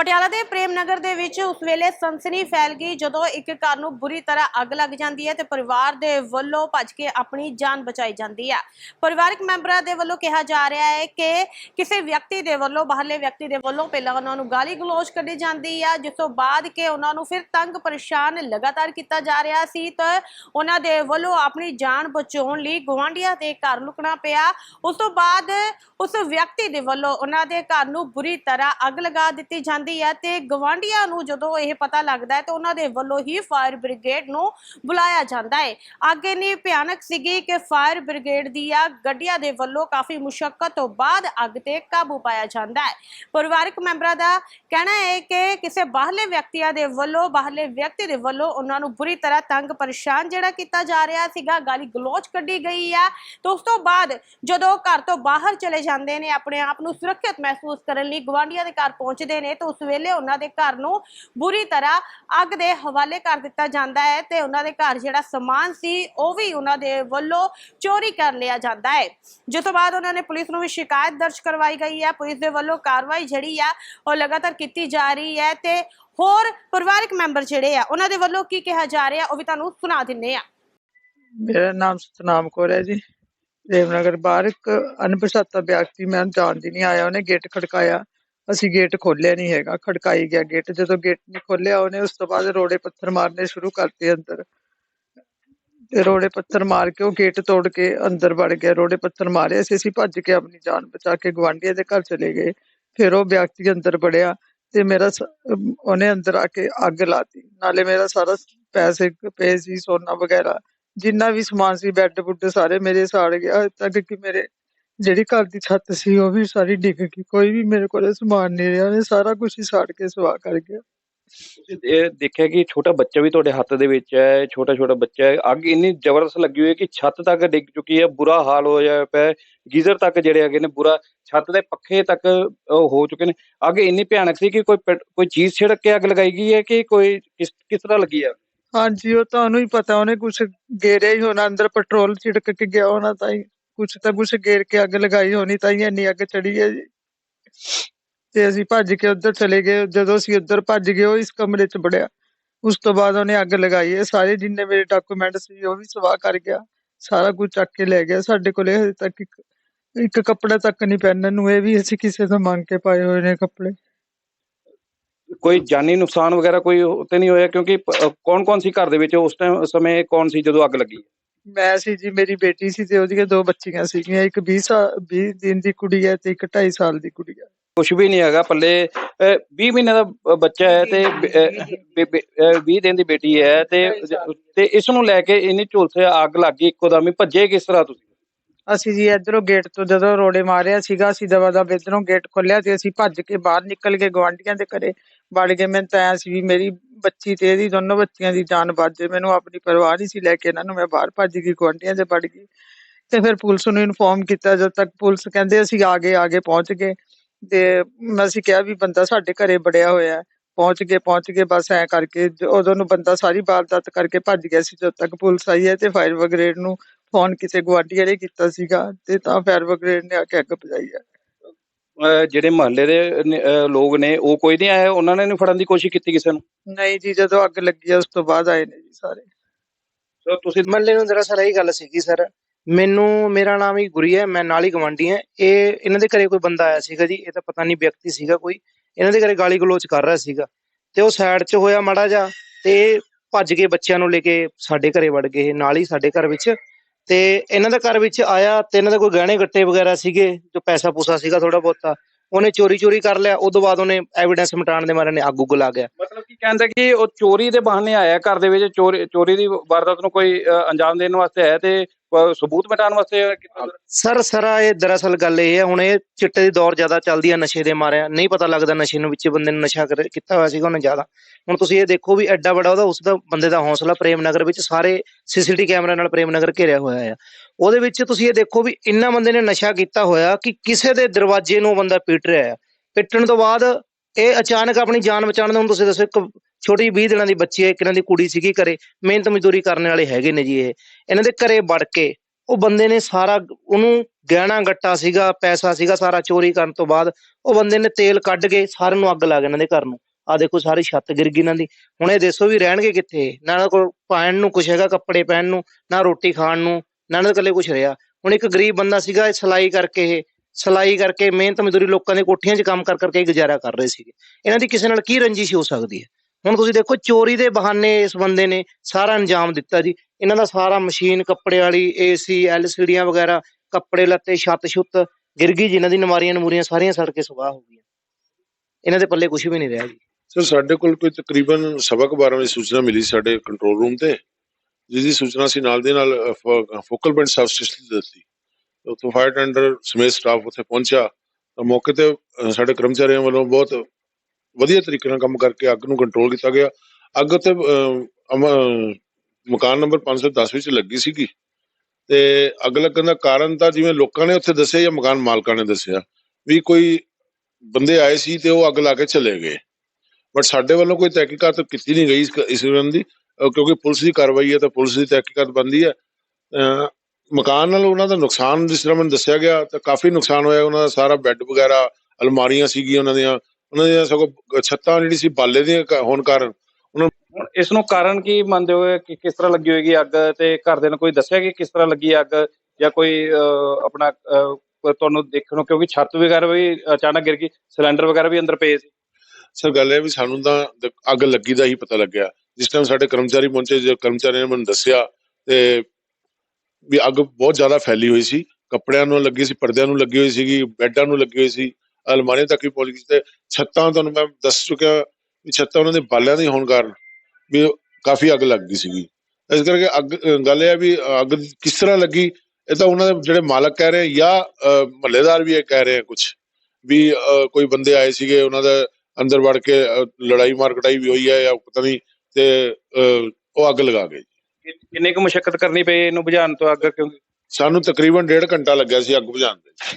ਪਟਿਆਲਾ ਦੇ ਪ੍ਰੇਮ ਨਗਰ ਦੇ ਵਿੱਚ ਉਸ ਵੇਲੇ ਸਨਸਨੀ ਫੈਲ ਗਈ ਜਦੋਂ ਇੱਕ ਘਰ ਨੂੰ ਬੁਰੀ ਤਰ੍ਹਾਂ ਅੱਗ ਲੱਗ ਜਾਂਦੀ ਹੈ ਤੇ ਪਰਿਵਾਰ ਦੇ ਵੱਲੋਂ ਭੱਜ ਕੇ ਆਪਣੀ ਜਾਨ ਬਚਾਈ ਜਾਂਦੀ ਹੈ। ਪਰਿਵਾਰਕ ਮੈਂਬਰਾਂ ਦੇ ਵੱਲੋਂ ਕਿਹਾ ਜਾ ਰਿਹਾ ਹੈ ਕਿ ਕਿਸੇ ਵਿਅਕਤੀ ਦੇ ਵੱਲੋਂ, ਬਾਹਰਲੇ ਵਿਅਕਤੀ ਦੇ ਵੱਲੋਂ ਪਹਿਲਾਂ ਉਹਨਾਂ ਨੂੰ ਗਾਲੀ ਗਲੋਚ ਕੱਢੀ ਜਾਂਦੀ ਹੈ ਜਿਸ ਤੋਂ ਬਾਅਦ ਕਿ ਉਹਨਾਂ ਨੂੰ ਫਿਰ ਤੰਗ ਪਰੇਸ਼ਾਨ ਲਗਾਤਾਰ ਕੀਤਾ ਜਾ ਰਿਹਾ ਸੀ ਤਾਂ ਉਹਨਾਂ ਦੇ ਵੱਲੋਂ ਆਪਣੀ ਜਾਨ ਬਚਾਉਣ ਲਈ ਗਵਾਂਢੀਆਂ ਦੇ ਘਰ ਲੁਕਣਾ ਪਿਆ। ਉਸ ਤੋਂ ਬਾਅਦ ਉਸ ਵਿਅਕਤੀ ਦੇ ਵੱਲੋਂ ਉਹਨਾਂ ਦੇ ਘਰ ਨੂੰ ਬੁਰੀ ਤਰ੍ਹਾਂ ਅੱਗ ਲਗਾ ਦਿੱਤੀ ਜਾਂਦੀ ਹੈ ਤੇ ਗਵਾਂਢੀਆਂ ਨੂੰ ਜਦੋਂ ਇਹ ਪਤਾ ਲੱਗਦਾ ਹੈ ਤਾਂ ਉਹਨਾਂ ਦੇ ਵੱਲੋਂ ਹੀ ਫਾਇਰ ਬ੍ਰਿਗੇਡ ਨੂੰ ਬੁਲਾਇਆ ਜਾਂਦਾ ਹੈ। ਅੱਗ ਇੰਨੀ ਭਿਆਨਕ ਸੀਗੀ ਕਿ ਫਾਇਰ ਬ੍ਰਿਗੇਡ ਦੀਆਂ ਗੱਡੀਆਂ ਦੇ ਵੱਲੋਂ ਕਾਫੀ ਮੁਸ਼ਕਲ ਤੋਂ ਬਾਅਦ ਅੱਗ ਤੇ ਕਾਬੂ ਪਾਇਆ ਜਾਂਦਾ ਹੈ। ਪਰਿਵਾਰਕ ਮੈਂਬਰਾਂ ਦਾ ਕਹਿਣਾ ਹੈ ਕਿ ਕਿਸੇ ਬਾਹਰਲੇ ਵਿਅਕਤੀਆਂ ਦੇ ਵੱਲੋਂ, ਬਾਹਰਲੇ ਵਿਅਕਤੀ ਦੇ ਵੱਲੋਂ ਉਹਨਾਂ ਨੂੰ ਬੁਰੀ ਤਰ੍ਹਾਂ ਤੰਗ ਪਰੇਸ਼ਾਨ ਜਿਹੜਾ ਕੀਤਾ ਜਾ ਰਿਹਾ ਸੀਗਾ, ਗਾਲੀ ਗਲੋਚ ਕੱਢੀ ਗਈ ਆ। ਤੇ ਉਸ ਤੋਂ ਬਾਅਦ ਜਦੋਂ ਘਰ ਤੋਂ ਬਾਹਰ ਚਲੇ ਜਾਂਦੇ ਨੇ, ਆਪਣੇ ਆਪ ਨੂੰ ਸੁਰੱਖਿਅਤ ਮਹਿਸੂਸ ਕਰਨ ਲਈ ਗਵਾਂਢੀਆਂ ਦੇ ਘਰ ਪਹੁੰਚਦੇ ਨੇ, ਤਾਂ ਉਸ ਵੇਲੇ ਉਹਨਾਂ ਦੇ ਘਰ ਨੂੰ ਬੁਰੀ ਤਰ੍ਹਾਂ ਅੱਗ ਦੇ ਹਵਾਲੇ ਕਰ ਦਿੱਤਾ ਜਾਂਦਾ ਹੈ ਤੇ ਉਹਨਾਂ ਦੇ ਘਰ ਜਿਹੜਾ ਸਮਾਨ ਸੀ, ਉਹ ਵੀ ਉਹਨਾਂ ਦੇ ਵੱਲੋਂ ਚੋਰੀ ਕਰ ਲਿਆ ਜਾਂਦਾ ਹੈ। ਜਿਸ ਤੋਂ ਬਾਅਦ ਉਹਨਾਂ ਨੇ ਪੁਲਿਸ ਨੂੰ ਵੀ ਸ਼ਿਕਾਇਤ ਦਰਜ ਕਰਵਾਈ ਗਈ ਹੈ। ਪੁਲਿਸ ਦੇ ਵੱਲੋਂ ਕਾਰਵਾਈ ਜਿਹੜੀ ਆ, ਉਹ ਲਗਾਤਾਰ ਕੀਤੀ ਜਾ ਰਹੀ ਹੈ ਤੇ ਹੋਰ ਪਰਿਵਾਰਕ ਮੈਂਬਰ ਜਿਹੜੇ ਆ, ਉਹਨਾਂ ਦੇ ਵੱਲੋਂ ਕੀ ਕਿਹਾ ਜਾ ਰਿਹਾ, ਉਹ ਵੀ ਤੁਹਾਨੂੰ ਸੁਣਾ ਦਿੰਨੇ ਆ। ਮੇਰਾ ਨਾਮ ਸਤਨਾਮ ਕੌਰ ਹੈ ਜੀ। ਦੇਵਨਗਰ ਬਾਹਰ ਇੱਕ ਅਣਪਛਾਤਾ ਵਿਅਕਤੀ, ਮੈਂ ਜਾਣਦੀ ਨਹੀਂ ਆਇਆ, ਉਹਨੇ ਗੇਟ ਖੜਕਾਇਆ। ਅਸੀਂ ਗੇਟ ਖੋਲਿਆ ਨਹੀਂ ਹੈਗਾ, ਖੜਕਾਈ ਗਿਆ ਗੇਟ ਜਦੋਂ ਗੇਟ ਨਹੀਂ ਖੋਲਿਆ ਉਹਨੇ ਉਸ ਤੋਂ ਬਾਅਦ ਰੋੜੇ ਪੱਥਰ ਮਾਰਨੇ ਸ਼ੁਰੂ ਕਰਤੇ ਅੰਦਰ। ਤੇ ਰੋੜੇ ਪੱਥਰ ਮਾਰ ਕੇ ਉਹ ਗੇਟ ਤੋੜ ਕੇ ਅੰਦਰ ਵੜ ਗਿਆ, ਰੋੜੇ ਪੱਥਰ ਮਾਰੇ ਅਸੀਂ ਅਸੀਂ ਭੱਜ ਕੇ ਆਪਣੀ ਜਾਨ ਬਚਾ ਕੇ ਗਵਾਂਢੀਆਂ ਦੇ ਘਰ ਚਲੇ ਗਏ। ਫਿਰ ਉਹ ਵਿਅਕਤੀ ਅੰਦਰ ਵੜਿਆ ਤੇ ਮੇਰਾ ਉਹਨੇ ਅੰਦਰ ਆ ਕੇ ਅੱਗ ਲਾਤੀ। ਨਾਲੇ ਮੇਰਾ ਸਾਰਾ ਪੈਸੇ, ਪਏ ਸੀ, ਸੋਨਾ ਵਗੈਰਾ, ਜਿੰਨਾ ਵੀ ਸਮਾਨ ਸੀ ਬੈੱਡ ਬੁੱਡ ਸਾਰੇ ਮੇਰੇ ਸਾੜ ਗਿਆ ਤੱਕ ਕਿ ਮੇਰੇ ਜਿਹੜੀ ਘਰ ਦੀ ਛੱਤ ਸੀ ਉਹ ਵੀ ਸਾਰੀ ਡਿੱਗ ਗਈ। ਕੋਈ ਵੀ ਮੇਰੇ ਕੋਲ ਸਮਾਨ ਨਹੀਂ ਰਿਹਾ ਉਹਨੇ ਸਾਰਾ ਕੁਝ ਹੀ ਸਾੜ ਕੇ ਸਵਾ ਕਰ ਗਿਆ। ਤੁਸੀਂ ਇਹ ਦੇਖਿਆ ਕਿ ਛੋਟਾ ਬੱਚਾ ਵੀ ਤੁਹਾਡੇ ਹੱਥ ਦੇ ਵਿੱਚ ਹੈ ਛੋਟਾ ਛੋਟਾ ਬੱਚਾ ਹੈ। ਅੱਗ ਇੰਨੀ ਜ਼ਬਰਦਸਤ ਲੱਗੀ ਹੋਈ ਹੈ ਕਿ ਛੱਤ ਤੱਕ ਡਿੱਗ ਚੁੱਕੀ ਹੈ ਬੁਰਾ ਹਾਲ ਹੋਇਆ ਪਿਆ ਹੈ। ਗੀਜ਼ਰ ਤੱਕ ਜਿਹੜੇ ਹੈਗੇ ਨੇ ਬੁਰਾ ਛੱਤ ਦੇ ਪੱਖੇ ਤੱਕ ਅਹ, ਹੋ ਚੁੱਕੇ ਨੇ। ਅੱਗ ਇੰਨੀ ਭਿਆਨਕ ਸੀ ਕਿ ਕੋਈ ਪੈਟ- ਕੋਈ ਚੀਜ਼ ਛਿੜਕ ਕੇ ਅੱਗ ਲਗਾਈ ਗਈ ਹੈ ਕਿ ਕੋਈ ਕਿਸ ਕਿਸ ਤਰ੍ਹਾਂ ਲੱਗੀ ਹੈ? ਹਾਂਜੀ ਉਹ ਤੁਹਾਨੂੰ ਹੀ ਪਤਾ ਉਹਨੇ ਕੁਝ ਗੇਰਿਆ ਹੀ ਹੋਣਾ ਅੰਦਰ ਪੈਟਰੋਲ ਛਿੜਕ ਕੇ ਗਿਆ ਹੋਣਾ ਤਾਂ ਹੀ। ਕੁਛ ਤਾਂ ਕੁਛ ਗੇਰ ਕੇ ਅੱਗ ਲਗਾਈ ਹੋਣੀ ਤਾਂ ਹੀ ਇੰਨੀ ਅੱਗ ਚੜੀ ਹੈ ਜੀ। ਤੇ ਅਸੀਂ ਭੱਜ ਕੇ ਉੱਧਰ ਚਲੇ ਗਏ। ਜਦੋਂ ਅਸੀਂ ਉੱਧਰ ਭੱਜ ਗਏ, ਉਹ ਇਸ ਕਮਰੇ 'ਚ ਵੜਿਆ। ਉਸ ਤੋਂ ਬਾਅਦ ਉਹਨੇ ਅੱਗ ਲਗਾਈ ਹੈ। ਸਾਰੇ ਜਿੰਨੇ ਮੇਰੇ ਡਾਕੂਮੈਂਟ ਸੀ, ਉਹ ਵੀ ਸਵਾਹ ਕਰ ਗਿਆ। ਸਾਰਾ ਕੁਝ ਚੱਕ ਕੇ ਲੈ ਗਿਆ। ਸਾਡੇ ਕੋਲੇ ਹਜੇ ਤੱਕ ਇੱਕ ਇੱਕ ਕੱਪੜਾ ਤੱਕ ਨਹੀਂ ਪਹਿਨਣ ਨੂੰ ਇਹ ਵੀ ਅਸੀਂ ਕਿਸੇ ਤੋਂ ਮੰਗ ਕੇ ਪਾਏ ਹੋਏ ਨੇ ਕੱਪੜੇ। ਕੋਈ ਜਾਨੀ ਨੁਕਸਾਨ ਵਗੈਰਾ ਕੋਈ ਉਹ ਤੇ ਨਹੀਂ ਹੋਇਆ? ਕਿਉਂਕਿ ਕੌਣ ਕੌਣ ਸੀ ਘਰ ਦੇ ਵਿੱਚ? ਉਸ ਟਾਈਮ ਸਮੇਂ ਕੌਣ ਸੀ ਜਦੋਂ ਅੱਗ ਲੱਗੀ? ਮੈਂ ਸੀ ਜੀ ਮੇਰੀ ਬੇਟੀ ਸੀ ਤੇ ਉਹਦੀਆਂ ਦੋ ਬੱਚੀਆਂ ਸੀਗੀਆਂ ਇੱਕ 20 ਸਾਲ 20 ਦਿਨ ਦੀ ਕੁੜੀ ਹੈ ਤੇ ਇੱਕ 2.5 ਸਾਲ ਦੀ ਕੁੜੀ ਹੈ। ਕੁਝ ਵੀ ਨਹੀਂ ਹੈਗਾ ਪੱਲੇ ਅਹ, 20 ਮਹੀਨੇ ਦਾ ਬੱਚਾ ਹੈ ਤੇ ਬ- ਅਹ, ਬੇ- ਬੇ- ਅਹ, 20 ਦਿਨ ਦੀ ਬੇਟੀ ਹੈ ਤੇ ਤੇ ਇਸ ਨੂੰ ਲੈ ਕੇ ਇੰਨੀ ਝੁਲਸੇ ਅੱਗ ਲੱਗ ਗਈ ਇੱਕੋ ਦਮ ਹੀ ਭੱਜੇ ਕਿਸ ਤਰ੍ਹਾਂ ਤੁਸੀਂ? ਅਸੀਂ ਜੀ ਇਧਰੋਂ ਗੇਟ ਤੋਂ ਜਦੋਂ ਰੋੜੇ ਮਾਰਿਆ ਸੀਗਾ ਅਸੀਂ ਦਵਾ ਦਵ ਇਧਰੋਂ ਗੇਟ ਖੋਲਿਆ ਤੇ ਅਸੀਂ ਭੱਜ ਕੇ ਬਾਹਰ ਨਿਕਲ ਗਏ ਗਵਾਂਢੀਆਂ ਦੇ ਘਰੇ। ਵੜ ਗਏ। ਮੈਨੂੰ ਤਾਂ ਐਂ ਸੀ ਵੀ ਮੇਰੀ ਬੱਚੀ ਤੇ ਇਹਦੀ ਦੋਨੋਂ ਬੱਚੀਆਂ ਦੀ ਜਾਨ ਬਚ ਜਾਏ। ਮੈਨੂੰ ਆਪਣੀ ਪਰਵਾਹ ਨਹੀਂ ਸੀ ਲੈ ਕੇ ਇਹਨਾਂ ਨੂੰ। ਮੈਂ ਬਾਹਰ ਭੱਜ ਗਈ ਗਵਾਂਢੀਆਂ ਦੇ ਵੜ ਗਈ। ਤੇ ਫਿਰ ਪੁਲਿਸ ਨੂੰ ਇਨਫੋਰਮ ਕੀਤਾ। ਜਦ ਤੱਕ ਪੁਲਿਸ ਕਹਿੰਦੇ ਅਸੀਂ ਆ ਗਏ ਆ ਗਏ ਪਹੁੰਚ ਗਏ। ਤੇ ਅਸੀਂ ਕਿਹਾ ਵੀ ਬੰਦਾ ਸਾਡੇ ਘਰੇ ਬੜਿਆ ਹੋਇਆ ਪਹੁੰਚ ਗਏ ਪਹੁੰਚ ਗਏ। ਬਸ ਐ ਕਰਕੇ ਉਦੋਂ ਨੂੰ ਬੰਦਾ ਸਾਰੀ ਵਾਰਦਾਤ ਕਰਕੇ ਭੱਜ ਗਿਆ ਸੀ। ਜਦ ਤੱਕ ਪੁਲਿਸ ਆਈ ਹੈ ਤੇ ਫਾਇਰ ਬ੍ਰਿਗੇਡ ਨੂੰ ਫੋਨ ਕਿਸੇ ਗੁਆਂਢੀਆਂ ਨੇ ਕੀਤਾ ਸੀਗਾ। ਤੇ ਤਾਂ ਫਾਇਰ ਬ੍ਰਿਗੇਡ ਨੇ ਆ ਕੇ ਅੱਗ ਬੁਝਾਈ ਹੈ। ਜਿਹੜੇ ਮਹੱਲੇ ਦੇ ਲੋਕ ਨੇ ਉਹ ਕੋਈ ਨਹੀਂ ਆਏ ਉਹਨਾਂ ਨੇ ਨਹੀਂ ਫੜਨ ਦੀ ਕੋਸ਼ਿਸ਼ ਕੀਤੀ ਕਿਸੇ ਨੂੰ? ਨਹੀਂ ਜੀ ਜਦੋਂ ਅੱਗ ਲੱਗੀ ਉਸ ਤੋਂ ਬਾਅਦ ਆਏ ਨੇ ਜੀ ਸਾਰੇ। ਸੋ ਤੁਸੀਂ ਮਹੱਲੇ ਨੂੰ ਦਰਅਸਲ ਇਹੀ ਗੱਲ ਸੀਗੀ ਸਰ। ਮੈਨੂੰ ਮੇਰਾ ਨਾਮ ਹੀ ਗੁਰੀ ਹੈ ਮੈਂ ਨਾਲ ਹੀ ਗਵਾਂਢੀ ਹਾਂ। ਇਹ ਇਹਨਾਂ ਦੇ ਘਰੇ ਕੋਈ ਬੰਦਾ ਆਇਆ ਸੀਗਾ ਜੀ ਇਹ ਤਾਂ ਪਤਾ ਨਹੀਂ ਵਿਅਕਤੀ ਸੀਗਾ ਕੋਈ। ਇਹਨਾਂ ਦੇ ਘਰੇ ਗਾਲੀ ਗਲੋਚ ਕਰ ਰਿਹਾ ਸੀਗਾ। ਤੇ ਉਹ ਸਾਈਡ 'ਚ ਹੋਇਆ ਮਾੜਾ ਜਾ ਤੇ ਭੱਜ ਕੇ ਬੱਚਿਆਂ ਨੂੰ ਲੈ ਕੇ ਸਾਡੇ ਘਰੇ ਵੜ ਗਏ ਇਹ ਨਾਲ ਹੀ ਸਾਡੇ ਘਰ ਵਿੱਚ। ਤੇ ਇਹਨਾਂ ਦੇ ਘਰ ਵਿੱਚ ਆਇਆ ਤੇ ਇਹਨਾਂ ਦੇ ਕੋਈ ਗਹਿਣੇ ਗੱਟੇ ਵਗੈਰਾ ਸੀਗੇ, ਜੋ ਪੈਸਾ ਪੂਸਾ ਸੀਗਾ ਥੋੜਾ ਬਹੁਤਾ। ਉਹਨੇ ਚੋਰੀ ਚੋਰੀ ਕਰ ਲਿਆ ਉਦੋਂ ਬਾਅਦ ਉਹਨੇ ਐਵੀਡੈਂਸ ਮਿਟਾਉਣ ਦੇ ਮਾਰੇ ਨੇ ਅੱਗ ਉੱਗ ਲਾ ਗਿਆ। ਮਤਲਬ ਕੀ ਕਹਿੰਦਾ ਕਿ ਉਹ ਚੋਰੀ ਦੇ ਬਹਾਨੇ ਆਇਆ ਘਰ ਦੇ ਵਿੱਚ, ਚੋਰੀ ਚੋਰੀ ਦੀ ਵਾਰਦਾਤ ਨੂੰ ਕੋਈ ਅੰਜਾਮ ਦੇਣ ਵਾਸਤੇ ਆਇਆ ਤੇ ਸਬੂਤ ਮਿਟਾਉਣ ਵਾਸਤੇ ਆਇਆ ਕਿੱਦਾਂ ਸਰ ਇਹ ਦਰਅਸਲ ਗੱਲ ਇਹ ਹੈ, ਹੁਣ ਇਹ ਚਿੱਟੇ ਦੀ ਦੌਰ ਜ਼ਿਆਦਾ ਚੱਲਦੀ ਹੈ ਨਸ਼ੇ ਦੇ ਮਾਰਿਆ ਨਹੀਂ ਪਤਾ ਲੱਗਦਾ ਨਸ਼ੇ ਨੂੰ ਵਿੱਚ ਬੰਦੇ ਨੇ ਨਸ਼ਾ ਕੀਤਾ ਹੋਇਆ ਸੀਗਾ ਉਹਨੇ ਜ਼ਿਆਦਾ। ਹੁਣ ਤੁਸੀਂ ਇਹ ਦੇਖੋ ਵੀ ਐਡਾ ਵੱਡਾ ਉਹਦਾ, ਉਸ ਦਾ ਬੰਦੇ ਦਾ ਹੌਸਲਾ ਪ੍ਰੇਮ ਨਗਰ ਵਿੱਚ ਸਾਰੇ ਸੀਸੀਟੀ ਕੈਮਰਾ ਨਾਲ ਪ੍ਰੇਮ ਨਗਰ ਘੇਰਿਆ ਹੋਇਆ ਆ। ਉਹਦੇ ਵਿੱਚ ਤੁਸੀਂ ਇਹ ਦੇਖੋ ਵੀ ਇੰਨਾ ਬੰਦੇ ਨੇ ਨਸ਼ਾ ਕੀਤਾ ਹੋਇਆ ਕਿ ਕਿਸੇ ਦੇ ਦਰਵਾਜ਼ੇ ਨੂੰ ਬੰਦਾ ਪਿੱਟ ਰਿਹਾ ਆ। ਪਿੱਟਣ ਤੋਂ ਬਾਅਦ ਇਹ ਅਚਾਨਕ ਆਪਣੀ ਜਾਨ ਬਚਾਉਣ ਦਾ ਹੁਣ ਤੁਸੀਂ ਦੱਸੋ, ਇੱਕ ਛੋਟੀ 20 ਦਿਨਾਂ ਦੀ ਬੱਚੀ ਹੈ, ਇੱਕ ਇਹਨਾਂ ਦੀ ਕੁੜੀ ਸੀਗੀ ਘਰੇ, ਮਿਹਨਤ ਮਜ਼ਦੂਰੀ ਕਰਨ ਵਾਲੇ ਹੈਗੇ ਨੇ ਜੀ ਇਹ। ਇਹਨਾਂ ਦੇ ਘਰੇ ਵੜ ਕੇ ਉਹ ਬੰਦੇ ਨੇ ਸਾਰਾ ਉਹਨੂੰ ਗਹਿਣਾ ਗੱਟਾ ਸੀਗਾ, ਪੈਸਾ ਸੀਗਾ ਸਾਰਾ ਚੋਰੀ ਕਰਨ ਤੋਂ ਬਾਅਦ, ਉਹ ਬੰਦੇ ਨੇ ਤੇਲ ਕੱਢ ਕੇ ਸਾਰਿਆਂ ਨੂੰ ਅੱਗ ਲਾ ਗਿਆ ਇਹਨਾਂ ਦੇ ਘਰ ਨੂੰ। ਆ ਦੇਖੋ ਸਾਰੀ ਛੱਤ ਗਿਰ ਗਈ ਇਹਨਾਂ ਦੀ। ਹੁਣ ਇਹ ਦੱਸੋ ਵੀ ਰਹਿਣਗੇ ਕਿੱਥੇ? ਨਾ ਇਹਨਾਂ ਕੋਲ ਪਾਣ ਨੂੰ ਕੁਛ ਹੈਗਾ, ਕੱਪੜੇ ਪਹਿਨ ਨੂੰ, ਨਾ ਰੋਟੀ ਖਾਣ ਨੂੰ, ਨਾ ਇਹਨਾਂ ਦੇ ਇਕੱਲੇ ਕੁਛ ਰਿਹਾ। ਹੁਣ ਇੱਕ ਗਰੀਬ ਬੰਦਾ ਸੀਗਾ, ਇਹ ਸਿਲਾਈ ਕਰਕੇ ਇਹ, ਸਿਲਾਈ ਕਰਕੇ ਮਿਹਨਤ ਮਜ਼ਦੂਰੀ ਲੋਕਾਂ ਦੇ ਕੋਠੀਆਂ 'ਚ ਕੰਮ ਕਰ ਕਰਕੇ ਗੁਜ਼ਾਰਾ ਕਰ ਰਹੇ ਸੀਗੇ। ਇਹਨਾਂ ਦੀ ਕਿਸੇ ਨਾਲ ਕੀ ਰੰਜਿਸ਼ ਹੋ ਸਕਦੀ ਹੈ? ਹੁਣ ਤੁਸੀਂ ਦੇਖੋ ਚੋਰੀ ਦੇ ਬਹਾਨੇ ਇਸ ਬੰਦੇ ਨੇ ਸਾਰਾ ਅੰਜਾਮ ਦਿੱਤਾ ਜੀ। ਇਹਨਾਂ ਦਾ ਸਾਰਾ ਮਸ਼ੀਨ, ਕੱਪੜੇ ਵਾਲੀ ਏਸੀ ਐਲਸੀਡੀਆਂ ਵਗੈਰਾ, ਕੱਪੜੇ, ਲੱਤੇ, ਛੱਤ, ਛੁੱਤ, ਗਿਰ ਗਈ, ਜਿਨ੍ਹਾਂ ਦੀ ਨਮਾਰੀਆਂ ਨਮੂਰੀਆਂ ਸਾਰੀਆਂ ਸੜ ਕੇ ਸੁਆਹ ਹੋ ਗਈਆਂ। ਇਹਨਾਂ ਦੇ ਪੱਲੇ ਕੁਝ ਵੀ ਨਹੀਂ ਰਿਹਾ ਜੀ। ਸਰ, ਸਾਡੇ ਕੋਲ ਕੋਈ ਤਕਰੀਬਨ ਸਵਾ ਕੁ ਵਜੇ ਸੂਚਨਾ ਮਿਲੀ ਸਾਡੇ ਕੰਟਰੋਲ ਰੂਮ ਤੇ ਜਿਸ ਦੀ ਸੂਚਨਾ ਸੀ ਨਾਲ ਦੇ ਨਾਲ ਫੋਕਲ ਪੁਆਇੰਟ ਸਬ ਸਟੇਸ਼ਨ ਤੇ ਦਿੱਤੀ। ਉੱਥੋਂ ਫਾਇਰ ਟੈਂਡਰ ਸਮੇਤ ਸਟਾਫ ਉੱਥੇ ਪਹੁੰਚਿਆ। ਤਾਂ ਮੌਕੇ ਤੇ ਸਾਡੇ ਕਰਮਚਾਰੀਆਂ ਵੱਲੋਂ ਬਹੁਤ ਵਧੀਆ ਤਰੀਕੇ ਨਾਲ ਕੰਮ ਕਰਕੇ ਅੱਗ ਨੂੰ ਕੰਟਰੋਲ ਕੀਤਾ ਗਿਆ। ਅੱਗ ਉੱਥੇ ਅ, ਅਮ, ਮਕਾਨ ਨੰਬਰ 510 ਵਿੱਚ ਲੱਗੀ ਸੀਗੀ। ਤੇ ਅੱਗ ਲੱਗਣ ਦਾ ਕਾਰਨ ਤਾਂ ਜਿਵੇਂ ਲੋਕਾਂ ਨੇ ਉੱਥੇ ਦੱਸਿਆ ਜਾਂ ਮਕਾਨ ਮਾਲਕਾਂ ਨੇ ਦੱਸਿਆ ਵੀ ਕੋਈ ਬੰਦੇ ਆਏ ਸੀ ਤੇ ਉਹ ਅੱਗ ਲਾ ਕੇ ਚਲੇ ਗਏ। ਬਟ ਸਾਡੇ ਵੱਲੋਂ ਕੋਈ ਤਹਿਕੀਕਾਤ ਕੀਤੀ ਨਹੀਂ ਗਈ ਇਸ ਸੰਬੰਧ ਦੀ ਕਿਉਂਕਿ ਪੁਲਿਸ ਦੀ ਕਾਰਵਾਈ ਹੈ ਤਾਂ ਪੁਲਿਸ ਦੀ ਤਹਿਕੀਕਾਤ ਬੰਦੀ ਹੈ। ਅਹ ਮਕਾਨ ਨਾਲ ਉਹਨਾਂ ਦਾ ਨੁਕਸਾਨ ਜਿਸ ਤਰ੍ਹਾਂ ਮੈਨੂੰ ਦੱਸਿਆ ਗਿਆ ਤਾਂ ਕਾਫੀ ਨੁਕਸਾਨ ਹੋਇਆ। ਉਹਨਾਂ ਦਾ ਸਾਰਾ ਬੈੱਡ ਵਗੈਰਾ ਅਲਮਾਰੀਆਂ ਸੀਗੀਆਂ ਉਹਨਾਂ ਦੀਆਂ। ਉਹਨਾਂ ਦੀਆਂ ਸਗੋਂ ਛੱਤਾਂ ਜਿਹੜੀ ਸੀ ਬਾਲੇ ਦੀਆਂ ਹੋਣ ਕਾਰਨ ਹੁਣ ਇਸ ਨੂੰ ਕਾਰਨ ਕੀ ਮੰਨਦੇ ਹੋ ਕਿ ਕਿਸ ਤਰ੍ਹਾਂ ਲੱਗੀ ਹੋਏਗੀ ਅੱਗ ਤੇ ਘਰਦਿਆਂ ਨੇ ਕੋਈ ਦੱਸਿਆ ਕਿ ਕਿਸ ਤਰ੍ਹਾਂ ਲੱਗੀ ਅੱਗ ਜਾਂ ਕੋਈ ਆਪਣਾ ਤੁਹਾਨੂੰ ਦੇਖਣ ਨੂੰ ਕਿਉਂਕਿ ਛੱਤ ਵਗੈਰਾ ਵੀ ਅਚਾਨਕ ਗਿਰ ਗਈ ਸਿਲੰਡਰ ਵਗੈਰਾ ਵੀ ਅੰਦਰ ਪਏ ਸੀ। ਸਰ ਗੱਲ ਇਹ ਵੀ ਸਾਨੂੰ ਤਾਂ ਦ- ਅੱਗ ਲੱਗੀ ਦਾ ਹੀ ਪਤਾ ਲੱਗਿਆ। ਜਿਸ ਟਾਈਮ ਸਾਡੇ ਕਰਮਚਾਰੀ ਪਹੁੰਚੇ ਜੇ ਕਰਮਚਾਰੀਆਂ ਨੇ ਮੈਨੂੰ ਦੱਸਿਆ ਤੇ ਵੀ ਅੱਗ ਬਹੁਤ ਜ਼ਿਆਦਾ ਫੈਲੀ ਹੋਈ ਸੀ। ਕੱਪੜਿਆਂ ਨੂੰ ਲੱਗੀ ਸੀ ਪਰਦਿਆਂ ਨੂੰ ਲੱਗੀ ਹੋਈ ਸੀਗੀ ਬੈੱਡਾਂ ਨੂੰ ਲੱਗੀ ਹੋਈ ਸੀ। ਅਲਮਾਰੀਆਂ ਤੱਕ ਵੀ ਪਹੁੰਚ ਗਈ ਤੇ ਛੱਤਾਂ ਤੁਹਾਨੂੰ ਮੈਂ ਦੱਸ ਚੁੱਕਿਆ ਵੀ ਛੱਤਾਂ ਉਹਨਾਂ ਦੇ ਬਾਲਿਆਂ ਦੀ ਹੋਣ ਕਾਰਨ ਵੀ ਕਾਫੀ ਅੱਗ ਲੱਗ ਗਈ ਸੀਗੀ। ਇਸ ਕਰਕੇ ਅੱਗ ਗੱਲ ਇਹ ਹੈ ਵੀ ਅੱਗ ਕਿਸ ਤਰ੍ਹਾਂ ਲੱਗੀ ਇਹ ਤਾਂ ਉਹਨਾਂ ਦੇ ਜਿਹੜੇ ਮਾਲਕ ਕਹਿ ਰਹੇ ਜਾਂ ਮਹੱਲੇਦਾਰ ਵੀ ਇਹ ਕਹਿ ਰਹੇ ਆ ਕੁਝ ਵੀ ਕੋਈ ਬੰਦੇ ਆਏ ਸੀਗੇ ਉਹਨਾਂ ਦੇ ਅੰਦਰ ਵੜ ਕੇ ਲੜਾਈ ਮਾਰ ਕਟਾਈ ਵੀ ਹੋਈ ਹੈ ਜਾਂ ਪਤਾ ਨਹੀਂ ਤੇ ਉਹ ਅੱਗ ਲਗਾ ਗਏ। ਕਿੰਨੀ ਕੁ ਮੁਸ਼ਕਲ ਕਰਨੀ ਪਈ ਇਹਨੂੰ ਬੁਝਾਉਣ ਤੋਂ ਅੱਗ ਕਿਉਂਕਿ? ਸਾਨੂੰ ਤਕਰੀਬਨ ਡੇਢ ਘੰਟਾ ਲੱਗਿਆ ਸੀ ਅੱਗ ਬੁਝਾਉਣ ਦੇ